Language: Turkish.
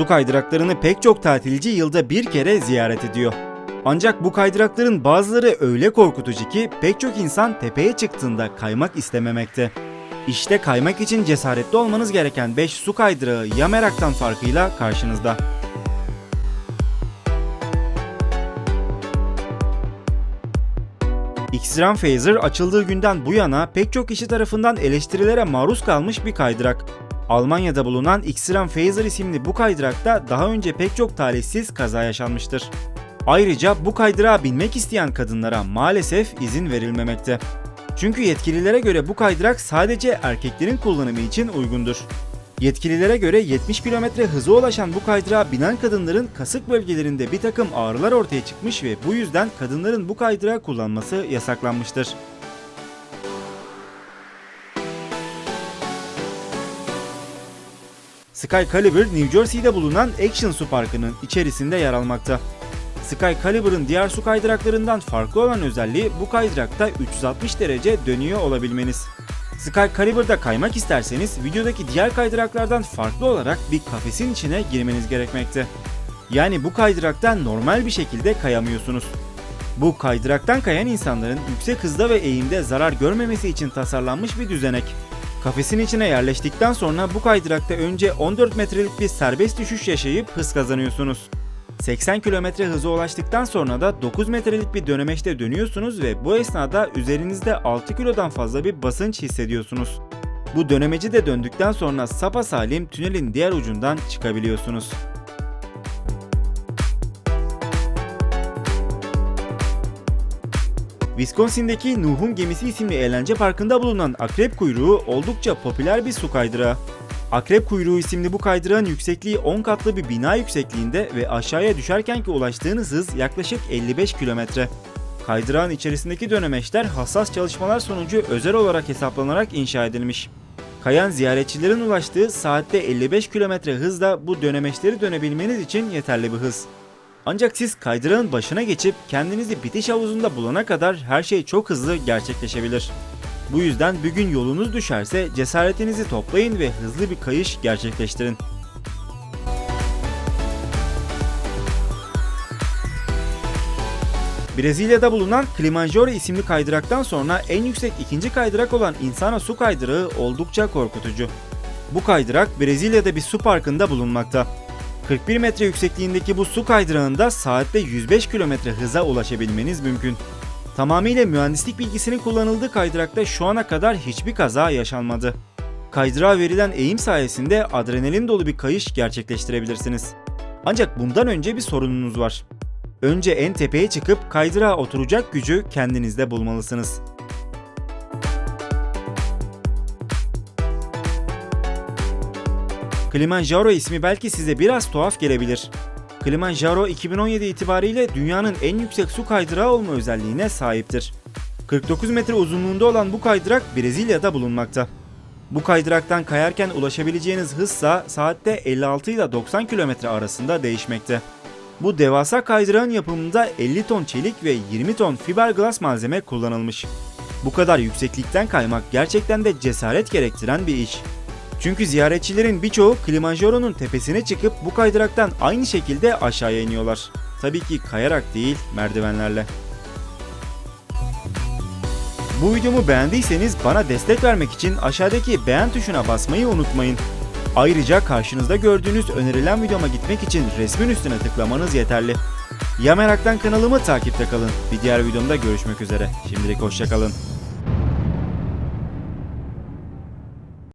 Su kaydıraklarını pek çok tatilci yılda bir kere ziyaret ediyor. Ancak bu kaydırakların bazıları öyle korkutucu ki pek çok insan tepeye çıktığında kaymak istememekte. İşte kaymak için cesaretli olmanız gereken 5 su kaydırağı ya meraktan farkıyla karşınızda. X-Ram Phaser açıldığı günden bu yana pek çok kişi tarafından eleştirilere maruz kalmış bir kaydırak. Almanya'da bulunan X-Ram Phaser isimli bu kaydırakta daha önce pek çok talihsiz kaza yaşanmıştır. Ayrıca bu kaydırağa binmek isteyen kadınlara maalesef izin verilmemekte. Çünkü yetkililere göre bu kaydırak sadece erkeklerin kullanımı için uygundur. Yetkililere göre 70 km hıza ulaşan bu kaydırağa binen kadınların kasık bölgelerinde bir takım ağrılar ortaya çıkmış ve bu yüzden kadınların bu kaydırağı kullanması yasaklanmıştır. Sky Caliber New Jersey'de bulunan Action Su Parkı'nın içerisinde yer almakta. Sky Caliber'ın diğer su kaydıraklarından farklı olan özelliği bu kaydırakta 360 derece dönüyor olabilmeniz. Sky Caliber'da kaymak isterseniz videodaki diğer kaydıraklardan farklı olarak bir kafesin içine girmeniz gerekmekte. Yani bu kaydırakta normal bir şekilde kayamıyorsunuz. Bu kaydıraktan kayan insanların yüksek hızda ve eğimde zarar görmemesi için tasarlanmış bir düzenek. Kafesin içine yerleştikten sonra bu kaydırakta önce 14 metrelik bir serbest düşüş yaşayıp hız kazanıyorsunuz. 80 km hıza ulaştıktan sonra da 9 metrelik bir dönemeçte dönüyorsunuz ve bu esnada üzerinizde 6 kilodan fazla bir basınç hissediyorsunuz. Bu dönemeci de döndükten sonra sapasalim tünelin diğer ucundan çıkabiliyorsunuz. Wisconsin'deki Nuh'un Gemisi isimli eğlence parkında bulunan akrep kuyruğu oldukça popüler bir su kaydırağı. Akrep kuyruğu isimli bu kaydırağın yüksekliği 10 katlı bir bina yüksekliğinde ve aşağıya düşerkenki ulaştığınız hız yaklaşık 55 kilometre. Kaydırağın içerisindeki dönemeçler hassas çalışmalar sonucu özel olarak hesaplanarak inşa edilmiş. Kayan ziyaretçilerin ulaştığı saatte 55 kilometre hızla bu dönemeçleri dönebilmeniz için yeterli bir hız. Ancak siz kaydırağın başına geçip kendinizi bitiş havuzunda bulana kadar her şey çok hızlı gerçekleşebilir. Bu yüzden bir gün yolunuz düşerse cesaretinizi toplayın ve hızlı bir kayış gerçekleştirin. Brezilya'da bulunan Kilimanjaro isimli kaydıraktan sonra en yüksek ikinci kaydırak olan Insana su kaydırağı oldukça korkutucu. Bu kaydırak Brezilya'da bir su parkında bulunmakta. 41 metre yüksekliğindeki bu su kaydırağında saatte 105 km hıza ulaşabilmeniz mümkün. Tamamıyla mühendislik bilgisinin kullanıldığı kaydırakta şu ana kadar hiçbir kaza yaşanmadı. Kaydırağa verilen eğim sayesinde adrenalin dolu bir kayış gerçekleştirebilirsiniz. Ancak bundan önce bir sorununuz var. Önce en tepeye çıkıp kaydırağa oturacak gücü kendinizde bulmalısınız. Kilimanjaro ismi belki size biraz tuhaf gelebilir. Kilimanjaro 2017 itibariyle dünyanın en yüksek su kaydırağı olma özelliğine sahiptir. 49 metre uzunluğunda olan bu kaydırak Brezilya'da bulunmakta. Bu kaydıraktan kayarken ulaşabileceğiniz hızsa saatte 56 ile 90 km arasında değişmekte. Bu devasa kaydırağın yapımında 50 ton çelik ve 20 ton fiberglass malzeme kullanılmış. Bu kadar yükseklikten kaymak gerçekten de cesaret gerektiren bir iş. Çünkü ziyaretçilerin birçoğu Kilimanjaro'nun tepesine çıkıp bu kaydıraktan aynı şekilde aşağıya iniyorlar. Tabii ki kayarak değil, merdivenlerle. Bu videomu beğendiyseniz bana destek vermek için aşağıdaki beğen tuşuna basmayı unutmayın. Ayrıca karşınızda gördüğünüz önerilen videoma gitmek için resmin üstüne tıklamanız yeterli. Ya Merak'tan kanalımı takipte kalın. Bir diğer videomda görüşmek üzere. Şimdilik hoşçakalın.